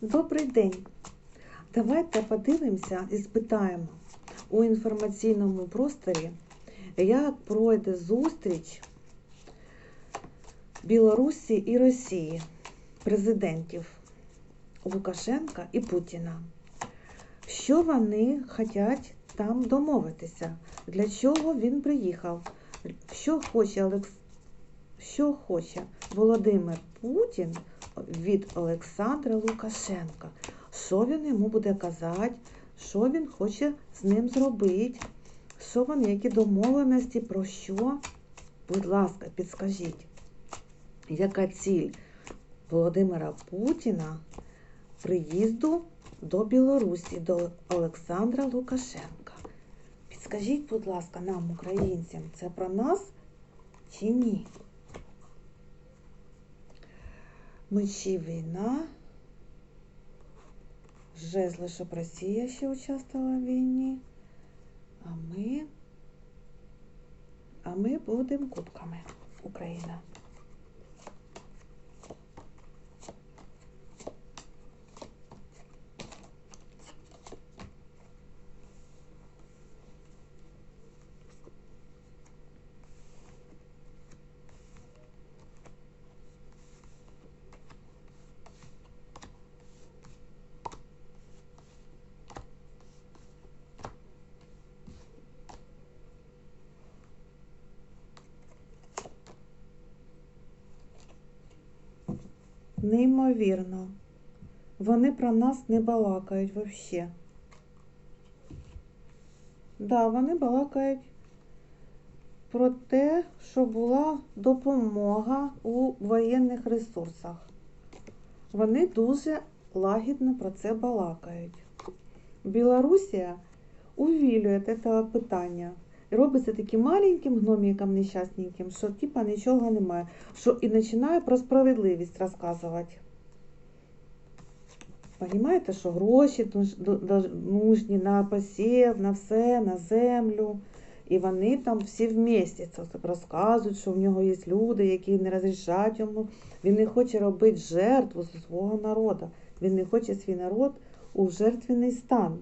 Добрий день. Давайте подивимося і спитаємо у інформаційному просторі, як пройде зустріч Білорусі і Росії, президентів Лукашенка і Путіна. Що вони хочуть там домовитися? Для чого він приїхав? Що хоче Олекс... Що хоче Володимир Путін від Олександра Лукашенка? Що він йому буде казати? Що він хоче з ним зробити? Що вони, які домовленості, про що? Будь ласка, підскажіть, яка ціль Володимира Путіна приїзду до Білорусі, до Олександра Лукашенка? Підскажіть, будь ласка, нам, українцям, це про нас чи ні? Мечі війна. Жезли, щоб Росія ще участвувала в війні. А ми, а ми будемо кубками Україна. Неймовірно. Вони про нас не балакають взагалі. Да, вони балакають про те, що була допомога у воєнних ресурсах. Вони дуже лагідно про це балакають. Білорусія увілює це питання. Робиться таким маленьким гноміком нещасненьким, що типа нічого немає. Що і починає про справедливість розказувати. Понимаєте, що гроші нужні на посів, на все, на землю. І вони там всі вместе це розказують, що в нього є люди, які не розрішають йому. Він не хоче робити жертву свого народу. Він не хоче свій народ у жертвений стан.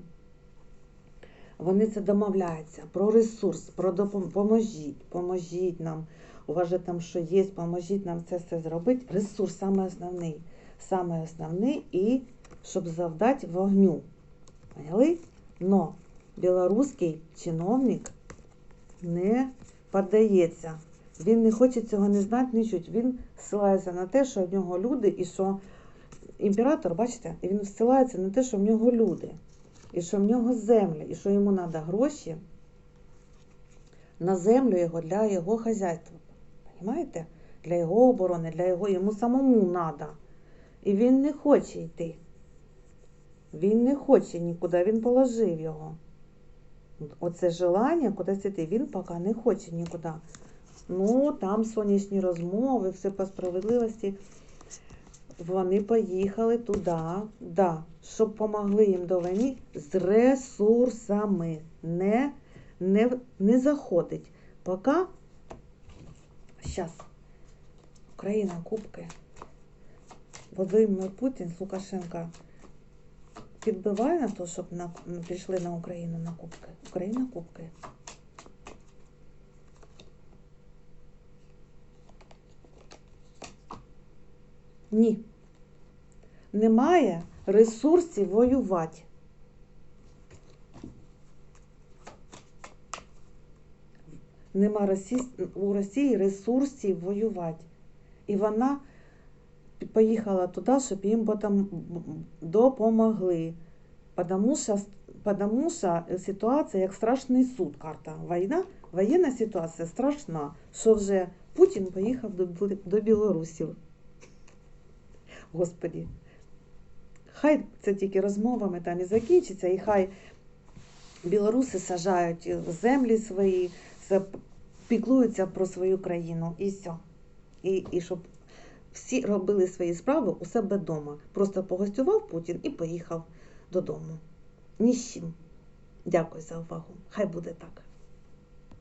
Вони це домовляються про ресурс, про допоможіть, поможіть нам. У вас же там що є, поможіть нам це все зробити. Ресурс саме основний. Саме основний і щоб завдати вогню. Поняли? Но білоруський чиновник не подається. Він не хоче цього не знати, не чути. Він ссилається на те, що в нього люди, і що імператор, бачите, він ссилається на те, що в нього люди і що в нього земля, і що йому треба гроші на землю його для його хазяйства. Понимаєте? Для його оборони, для його, йому самому треба. І він не хоче йти. Він не хоче нікуди, він положив його. Оце желання кудись йти, він поки не хоче нікуди. Ну, там сонячні розмови, все по справедливості. Вони поїхали туди, да, щоб помогли їм до війни з ресурсами. Не не, не заходить. Поки зараз Україна кубки. Володимир Путін з Лукашенка підбиває на те, щоб на, прийшли на Україну на кубки. Україна кубки. Ні. Немає ресурсів воювати. Нема у Росії ресурсів воювати. І вона поїхала туди, щоб їм допомогли. Потому що, потому що ситуація як страшний суд, карта. Війна, воєнна ситуація страшна, що вже Путін поїхав до, до Білорусі. Господі. Хай це тільки розмовами там і закінчиться, і хай білоруси сажають землі свої, піклуються про свою країну і все. І, і щоб всі робили свої справи у себе вдома. Просто погостював Путін і поїхав додому. Ні з чим. Дякую за увагу. Хай буде так.